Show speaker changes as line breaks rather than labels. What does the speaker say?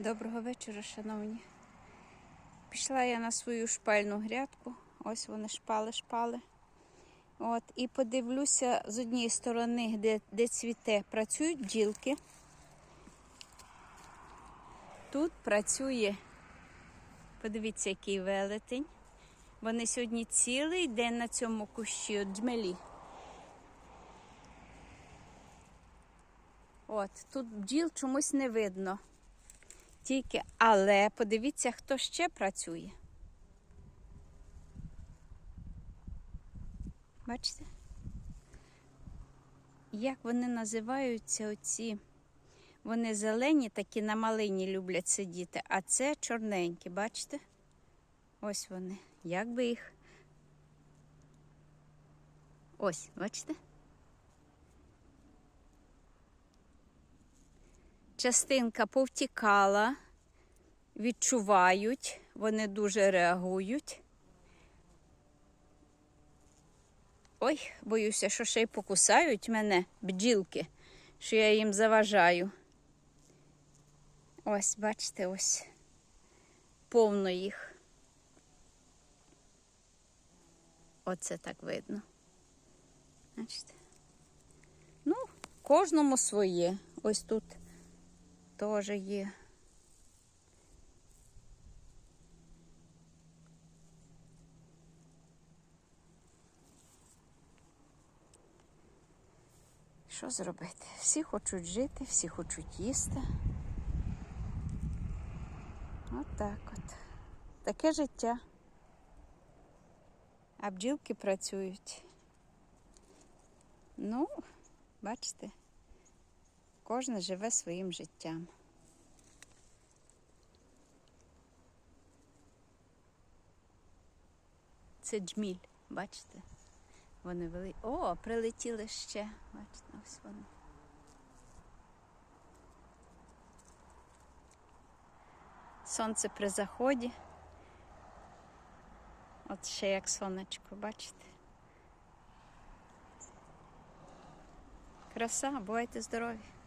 Доброго вечора, шановні. Пішла я на свою шпальну грядку. Ось вони шпали, шпали. От, і подивлюся з однієї сторони, де, де цвіте, працюють бджілки. Тут працює, подивіться, який велетень. Вони сьогодні цілий день на цьому кущі, от джмелі. От, тут бджіл чомусь не видно. Тільки, але подивіться, хто ще працює. Бачите? Як вони називаються оці? Вони зелені, такі на малині люблять сидіти, а це чорненькі, бачите? Ось вони. Як би їх. Ось, бачите? Частинка повтікала, відчувають, вони дуже реагують. Ой, боюся, що ще й покусають мене бджілки, що я їм заважаю. Ось, бачите, ось повно їх. Оце так видно. Бачите? Ну, кожному своє. Ось тут теж є. Що зробити? Всі хочуть жити, всі хочуть їсти. От так от. Таке життя. А бджілки працюють. Ну, бачите, кожен живе своїм життям. Це джміль, бачите? Вони вели. О, прилетіли ще. Бачите, ось вони. Сонце при заході. От ще як сонечко, бачите? Краса, бувайте здорові!